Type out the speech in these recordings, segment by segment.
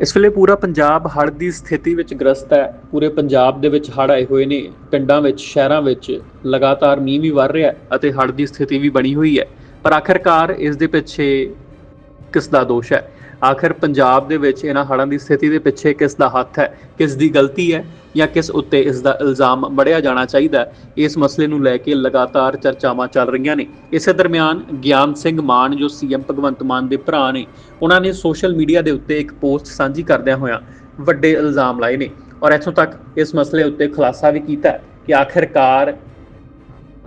ਇਸ ਵੇਲੇ ਪੂਰਾ ਪੰਜਾਬ ਹੜ੍ਹ ਦੀ ਸਥਿਤੀ ਵਿੱਚ ਗ੍ਰਸਤ ਹੈ। ਪੂਰੇ ਪੰਜਾਬ ਦੇ ਵਿੱਚ ਹੜ੍ਹ ਆਏ ਹੋਏ ਨੇ। ਪਿੰਡਾਂ ਵਿੱਚ, ਸ਼ਹਿਰਾਂ ਵਿੱਚ ਲਗਾਤਾਰ ਮੀਂਹ ਵੀ ਵਰ ਰਿਹਾ ਅਤੇ ਹੜ੍ਹ ਦੀ ਸਥਿਤੀ ਵੀ ਬਣੀ ਹੋਈ ਹੈ। ਪਰ ਆਖਰਕਾਰ ਇਸ ਦੇ ਪਿੱਛੇ ਕਿਸ ਦਾ ਦੋਸ਼ ਹੈ? ਆਖਰ ਪੰਜਾਬ ਦੇ ਵਿੱਚ ਇਹਨਾਂ ਹੜ੍ਹਾਂ ਦੀ ਸਥਿਤੀ ਦੇ ਪਿੱਛੇ ਕਿਸ ਦਾ ਹੱਥ ਹੈ, ਕਿਸ ਦੀ ਗਲਤੀ ਹੈ ਜਾਂ ਕਿਸ ਉੱਤੇ ਇਸ ਦਾ ਇਲਜ਼ਾਮ ਮੜਿਆ ਜਾਣਾ ਚਾਹੀਦਾ ਇਸ ਮਸਲੇ ਨੂੰ ਲੈ ਕੇ ਲਗਾਤਾਰ ਚਰਚਾਵਾਂ ਚੱਲ ਰਹੀਆਂ ਨੇ। ਇਸੇ ਦਰਮਿਆਨ ਗਿਆਨ ਸਿੰਘ ਮਾਨ, ਜੋ ਸੀਐਮ ਭਗਵੰਤ ਮਾਨ ਦੇ ਭਰਾ ਨੇ, ਉਹਨਾਂ ਨੇ ਸੋਸ਼ਲ ਮੀਡੀਆ ਦੇ ਉੱਤੇ ਇੱਕ ਪੋਸਟ ਸਾਂਝੀ ਕਰਦਿਆਂ ਹੋਇਆਂ ਵੱਡੇ ਇਲਜ਼ਾਮ ਲਾਏ ਨੇ ਔਰ ਇੱਥੋਂ ਤੱਕ ਇਸ ਮਸਲੇ ਉੱਤੇ ਖੁਲਾਸਾ ਵੀ ਕੀਤਾ ਕਿ ਆਖਿਰਕਾਰ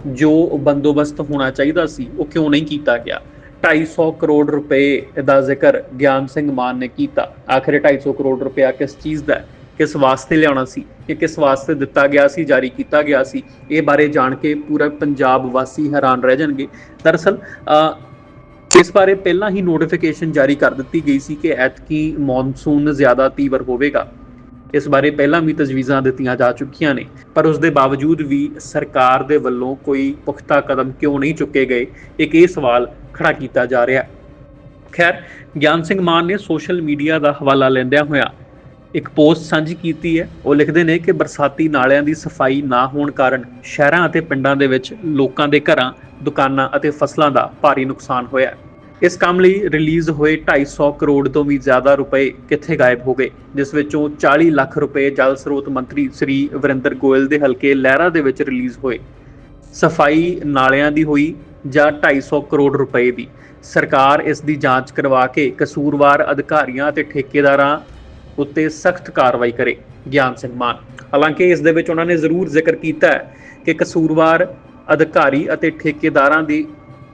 ਜੋ ਬੰਦੋਬਸਤ ਹੋਣਾ ਚਾਹੀਦਾ ਸੀ, ਉਹ ਕਿਉਂ ਨਹੀਂ ਕੀਤਾ ਗਿਆ। 250 ਕਰੋੜ ਰੁਪਏ ਦਾ ਜ਼ਿਕਰ ਗਿਆਨ ਸਿੰਘ ਮਾਨ ਨੇ ਕੀਤਾ। ਆਖਿਰ ਇਹ 250 ਕਰੋੜ ਰੁਪਇਆ ਕਿਸ ਚੀਜ਼ ਦਾ ਕਿਸ ਵਾਸਤੇ ਲਿਆਉਣਾ ਸੀ? ਕਿ ਕਿਸ ਵਾਸਤੇ ਦਿੱਤਾ ਗਿਆ ਸੀ, ਜਾਰੀ ਕੀਤਾ ਗਿਆ ਸੀ? ਇਹ ਬਾਰੇ ਜਾਣ ਕੇ ਪੂਰਾ ਪੰਜਾਬ ਵਾਸੀ ਹੈਰਾਨ ਰਹਿ ਜਾਣਗੇ। ਦਰਅਸਲ ਇਸ ਬਾਰੇ ਪਹਿਲਾਂ ਹੀ ਨੋਟੀਫਿਕੇਸ਼ਨ ਜਾਰੀ ਕਰ ਦਿੱਤੀ ਗਈ ਸੀ ਕਿ ਐਤਕੀ ਮੌਨਸੂਨ ਜ਼ਿਆਦਾ ਤੀਵਰ ਹੋਵੇਗਾ। ਇਸ ਬਾਰੇ ਪਹਿਲਾਂ ਵੀ ਤਜਵੀਜ਼ਾਂ ਦਿੱਤੀਆਂ ਜਾ ਚੁੱਕੀਆਂ ਨੇ। ਪਰ ਉਸ ਦੇ ਬਾਵਜੂਦ ਵੀ ਸਰਕਾਰ ਦੇ ਵੱਲੋਂ ਕੋਈ ਪੁਖਤਾ ਕਦਮ ਕਿਉਂ ਨਹੀਂ ਚੁੱਕੇ ਗਏ? ਇੱਕ ਇਹ ਸਵਾਲ ਖੜਾ ਕੀਤਾ ਜਾ ਰਿਹਾ ਹੈ। ਖੈਰ, ਗਿਆਨ ਸਿੰਘ ਮਾਨ ਨੇ ਸੋਸ਼ਲ ਮੀਡੀਆ ਦਾ ਹਵਾਲਾ ਲੈਂਦਿਆਂ ਹੋਇਆ ਇੱਕ ਪੋਸਟ ਸਾਂਝੀ ਕੀਤੀ ਹੈ। ਉਹ ਲਿਖਦੇ ਨੇ ਕਿ ਬਰਸਾਤੀ ਨਾਲਿਆਂ ਦੀ ਸਫ਼ਾਈ ਨਾ ਹੋਣ ਕਾਰਨ ਸ਼ਹਿਰਾਂ ਅਤੇ ਪਿੰਡਾਂ ਦੇ ਵਿੱਚ ਲੋਕਾਂ ਦੇ ਘਰਾਂ, ਦੁਕਾਨਾਂ ਅਤੇ ਫਸਲਾਂ ਦਾ ਭਾਰੀ ਨੁਕਸਾਨ ਹੋਇਆ ਹੈ। ਇਸ ਕੰਮ ਲਈ ਰਿਲੀਜ਼ ਹੋਏ 250 ਕਰੋੜ ਤੋਂ ਵੀ ਜ਼ਿਆਦਾ ਰੁਪਏ ਕਿੱਥੇ ਗਾਇਬ ਹੋ ਗਏ, ਜਿਸ ਵਿੱਚੋਂ 40 ਲੱਖ ਰੁਪਏ ਜਲ ਸਰੋਤ ਮੰਤਰੀ ਸ੍ਰੀ ਵਰਿੰਦਰ ਗੋਇਲ ਦੇ ਹਲਕੇ ਲਹਿਰਾ ਦੇ ਵਿੱਚ ਰਿਲੀਜ਼ ਹੋਏ। ਸਫ਼ਾਈ ਨਾਲਿਆਂ ਦੀ ਹੋਈ ਜਾਂ 250 ਕਰੋੜ ਰੁਪਏ ਦੀ। ਸਰਕਾਰ ਇਸ ਦੀ ਜਾਂਚ ਕਰਵਾ ਕੇ ਕਸੂਰਵਾਰ ਅਧਿਕਾਰੀਆਂ ਅਤੇ ਠੇਕੇਦਾਰਾਂ ਉੱਤੇ ਸਖਤ ਕਾਰਵਾਈ ਕਰੇ। ਗਿਆਨ ਸਿੰਘ ਮਾਨ। ਹਾਲਾਂਕਿ ਇਸ ਦੇ ਵਿੱਚ ਉਹਨਾਂ ਨੇ ਜ਼ਰੂਰ ਜ਼ਿਕਰ ਕੀਤਾ ਹੈ ਕਿ ਕਸੂਰਵਾਰ ਅਧਿਕਾਰੀ ਅਤੇ ਠੇਕੇਦਾਰਾਂ ਦੀ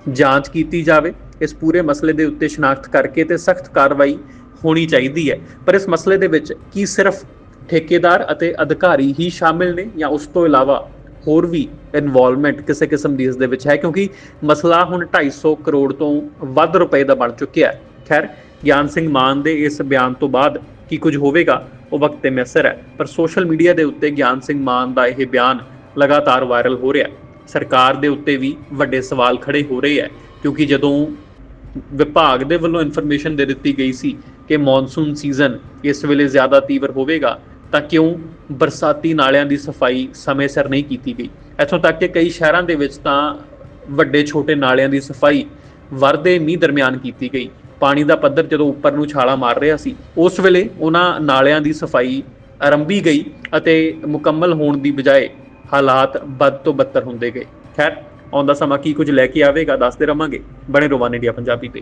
ਜਾਂਚ ਕੀਤੀ ਜਾਵੇ। ਇਸ ਪੂਰੇ ਮਸਲੇ ਦੇ ਉੱਤੇ ਸ਼ਨਾਖਤ ਕਰਕੇ ਤੇ ਸਖਤ ਕਾਰਵਾਈ ਹੋਣੀ ਚਾਹੀਦੀ ਹੈ। ਪਰ ਇਸ ਮਸਲੇ ਦੇ ਵਿੱਚ ਕੀ ਸਿਰਫ ਠੇਕੇਦਾਰ ਅਤੇ ਅਧਿਕਾਰੀ ਹੀ ਸ਼ਾਮਿਲ ਨੇ ਜਾਂ ਉਸ ਤੋਂ ਇਲਾਵਾ ਹੋਰ ਵੀ ਇਨਵੋਲਵਮੈਂਟ ਕਿਸੇ ਕਿਸਮ ਦੀ ਇਸ ਦੇ ਵਿੱਚ ਹੈ, ਕਿਉਂਕਿ ਮਸਲਾ ਹੁਣ 250 ਕਰੋੜ ਤੋਂ ਵੱਧ ਰੁਪਏ ਦਾ ਬਣ ਚੁੱਕਿਆ ਹੈ। ਖੈਰ, ਗਿਆਨ ਸਿੰਘ ਮਾਨ ਦੇ ਇਸ ਬਿਆਨ ਤੋਂ ਬਾਅਦ ਕੀ ਕੁਝ ਹੋਵੇਗਾ, ਉਹ ਵਕਤ ਤੇ ਮੈਸਰ ਹੈ। ਪਰ ਸੋਸ਼ਲ ਮੀਡੀਆ ਦੇ ਉੱਤੇ ਗਿਆਨ ਸਿੰਘ ਮਾਨ ਦਾ ਇਹ ਬਿਆਨ ਲਗਾਤਾਰ ਵਾਇਰਲ ਹੋ ਰਿਹਾ ਸਰਕਾਰ ਦੇ ਉੱਤੇ ਵੀ ਵੱਡੇ ਸਵਾਲ ਖੜੇ ਹੋ ਰਹੇ ਹੈ, ਕਿਉਂਕਿ ਜਦੋਂ ਵਿਭਾਗ ਦੇ ਵੱਲੋਂ ਇਨਫੋਰਮੇਸ਼ਨ ਦੇ ਦਿੱਤੀ ਗਈ ਸੀ ਕਿ ਮੌਨਸੂਨ ਸੀਜ਼ਨ ਇਸ ਵੇਲੇ ਜ਼ਿਆਦਾ ਤੀਵਰ ਹੋਵੇਗਾ ਤਾਂ ਕਿਉਂ ਬਰਸਾਤੀ ਨਾਲਿਆਂ ਦੀ ਸਫ਼ਾਈ ਸਮੇਂ ਸਿਰ ਨਹੀਂ ਕੀਤੀ ਗਈ? ਇੱਥੋਂ ਤੱਕ ਕਿ ਕਈ ਸ਼ਹਿਰਾਂ ਦੇ ਵਿੱਚ ਤਾਂ ਵੱਡੇ ਛੋਟੇ ਨਾਲਿਆਂ ਦੀ ਸਫ਼ਾਈ ਵਰਦੇ ਮੀਂਹ ਦਰਮਿਆਨ ਕੀਤੀ ਗਈ। ਪਾਣੀ ਦਾ ਪੱਧਰ ਜਦੋਂ ਉੱਪਰ ਨੂੰ ਛਾਲਾ ਮਾਰ ਰਿਹਾ ਸੀ, ਉਸ ਵੇਲੇ ਉਹਨਾਂ ਨਾਲਿਆਂ ਦੀ ਸਫ਼ਾਈ ਆਰੰਭੀ ਗਈ ਅਤੇ ਮੁਕੰਮਲ ਹੋਣ ਦੀ ਬਜਾਏ ਹਾਲਾਤ ਬਦ ਤੋਂ ਬੱਤਰ ਹੁੰਦੇ ਗਏ। ਖੈਰ ਆਉਂਦਾ ਸਮਾਂ ਕੀ ਕੁਝ ਲੈ ਕੇ ਆਵੇਗਾ, ਦੱਸਦੇ ਰਵਾਂਗੇ। ਬਣੇ ਰੋਵਾਨ ਇੰਡੀਆ ਪੰਜਾਬੀ ਤੇ।